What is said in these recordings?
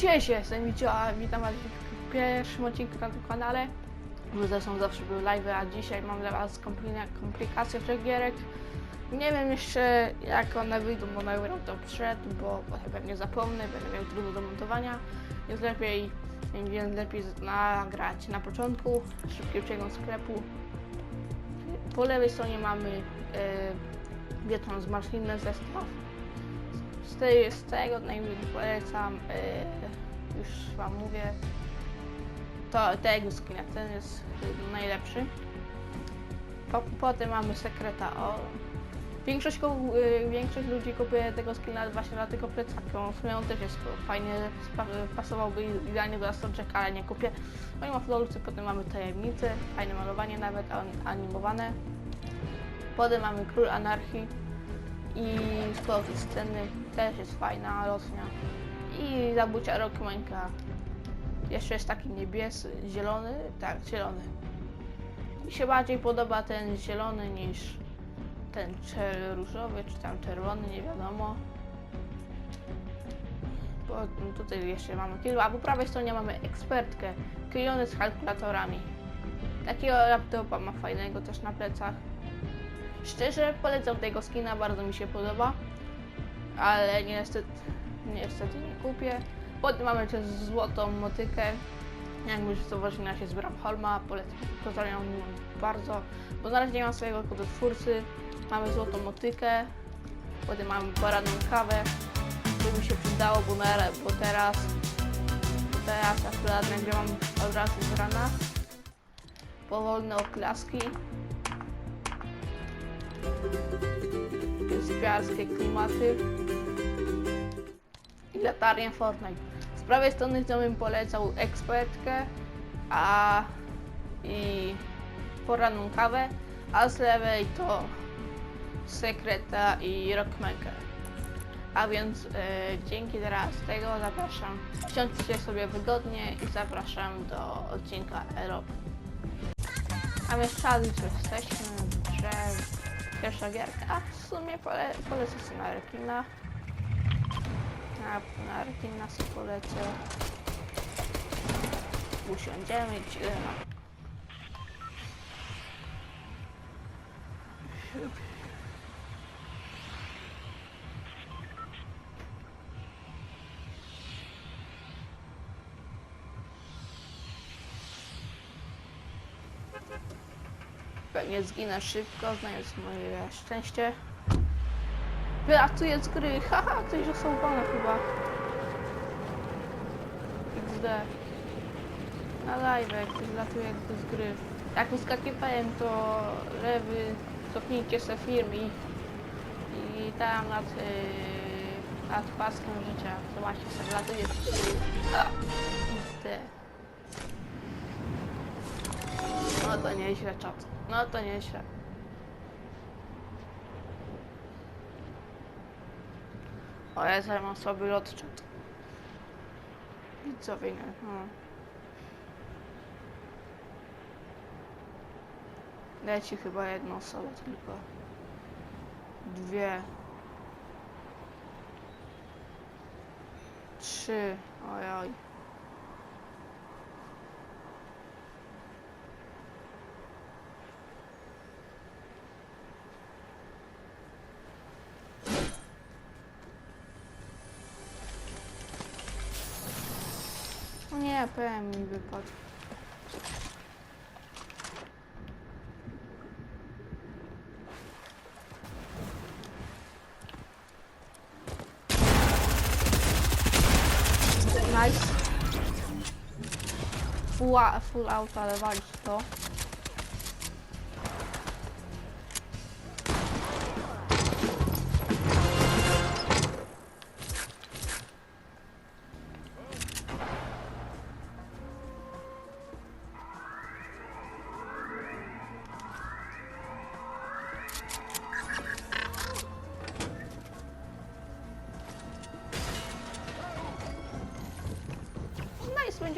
Cześć, jestem Wicio, a witam was w pierwszym odcinku na tym kanale. Bo Zresztą zawsze były live, a dzisiaj mam dla was komplika- komplikacje trzech gierek. Nie wiem jeszcze jak one wyjdą, bo nagram to przed, bo bo chyba nie zapomnę, będę miał trudno do montowania. Jest lepiej, więc lepiej nagrać na początku, szybki przegląd sklepu. Po lewej stronie mamy e, bieton z marszlinem zestaw. Z, tej, z tego najmniej polecam, e, już wam mówię, to tego skina, ten jest najlepszy. Po, potem mamy sekreta o. Większość, e, większość ludzi kupuje tego skina właśnie dla tego plecaka. W sumie on też jest fajnie, pasowałby idealnie do Astrojack, ale nie kupię. No i ma florcy, potem mamy tajemnice, fajne malowanie nawet, an- animowane. Potem mamy Król Anarchii i skład sceny też jest fajna, lotnia. I zabucia Rockmanka. Jeszcze jest taki niebiesy, zielony, tak, zielony. Mi się bardziej podoba ten zielony niż ten różowy, czy tam czerwony, nie wiadomo. Bo tutaj jeszcze mamy kilka, a po prawej stronie mamy ekspertkę, klejony z kalkulatorami. Takiego laptopa ma fajnego też na plecach. Szczerze polecam tego skina, bardzo mi się podoba, ale niestety, niestety nie kupię. Potem mamy też złotą motykę, jak już na się z Bramholma, polecam, pozdrawiam bardzo, bo na razie nie mam swojego kodotwórcy, mamy złotą motykę, potem mamy poranną kawę, to mi się przydało, bo, na, bo teraz, teraz akurat nagrywam od razu z rana, powolne oklaski, wyspiarskie klimaty i latarnię Fortnite. Z prawej strony bym polecał ekspertkę, a i poranną kawę, a z lewej to sekreta i rockmaker. A więc e, dzięki teraz tego zapraszam. Siądźcie sobie wygodnie i zapraszam do odcinka Elo. A my czas już jesteśmy, pierwsza gierka, a w sumie pole, polecę sobie na rekina. Na, na rekina sobie polecę. Usiądziemy i chillema. Pewnie zginę szybko, znając moje szczęście. Wylatuję z gry, haha, coś osobane chyba. XD. Na live, ktoś latuje jakby z gry. Jak uskakiwałem, to lewy, cofnijcie se film i, tam nad, yy, nad paskiem życia. Zobaczcie sobie, latuje XD. No to nieźle, czat. No to nieźle. O, ja teraz mam słaby lot, czat. Widzowie, nie. Hmm. Leci chyba jedna osoba tylko. Dwie. Trzy. Ojoj. Oj. Nie, PM mi wypadł. Nice. Full, full out, ale walić to.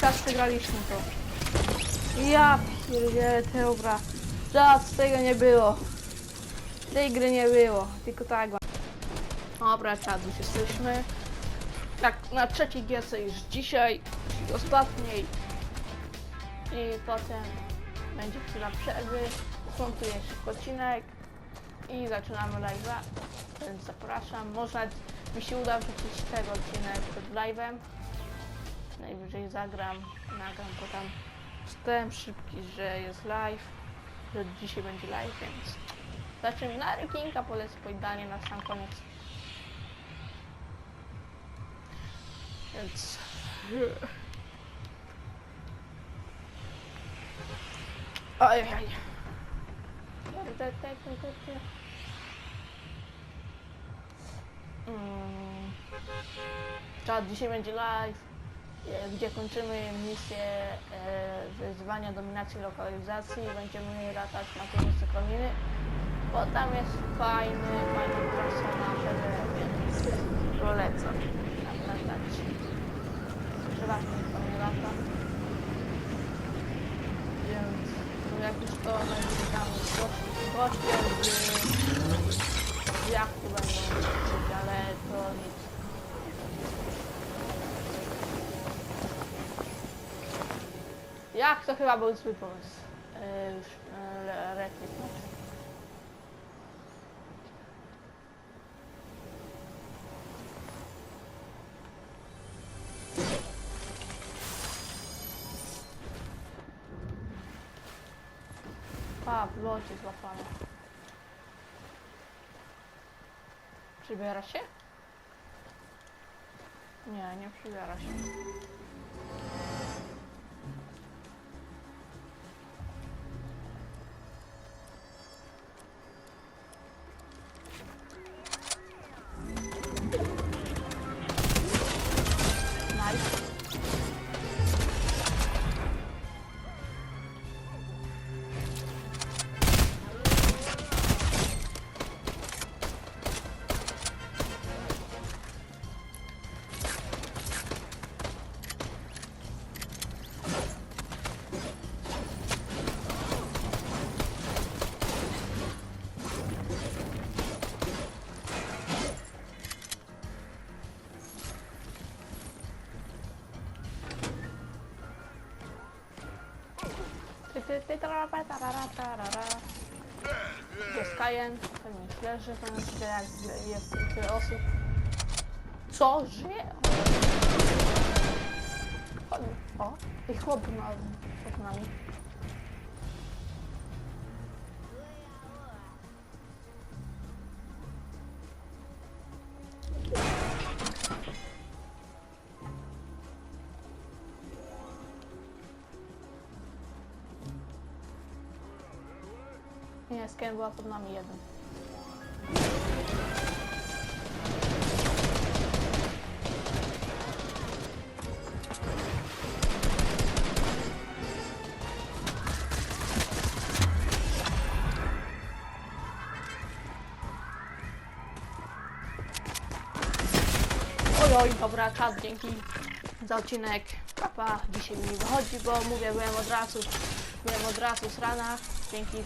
Tak przegraliśmy to. Ja pierdzielę, dobra. Z tego nie było. Tej gry nie było, tylko tak. Dobra, czad, już jesteśmy. Tak, na trzeciej gierce już dzisiaj, czyli ostatniej. I potem będzie chwila przerwy. Montuję się odcinek i zaczynamy live'a. Więc zapraszam. Może mi się uda wrzucić tego odcinek przed live'em. Najwyżej zagram, nagram, bo tam Jestem szybki, że jest live, że dzisiaj będzie live, więc zacznijmy na rankinga, polecę pojedanie na sam koniec. Więc... Ojej. Mm. Czad, dzisiaj będzie live gdzie kończymy misję e, wyzwania dominacji lokalizacji. Będziemy latać na koniec kominy, bo tam jest fajny, fajna trasa na szerze, więc polecam tam latać. Przeważnie to nie lata. Więc jak już to będzie tam goście z jachtu będą lecieć, ale to nic. Jak to chyba był zły pomysł. Yy, już. A, w locie złapane. Przybiera się? Nie, nie przybiera się. Jest Kajen, pewnie leży, to myślę jak jest tyle osób. Co? Żyje? Chodź, o, i chłop na, pod nami. Nie, skan była pod nami jeden. Oj, dobra, czas, dzięki za odcinek. Papa, dzisiaj mi nie wychodzi, bo mówię, byłem od razu, byłem od razu z rana. Dzięki.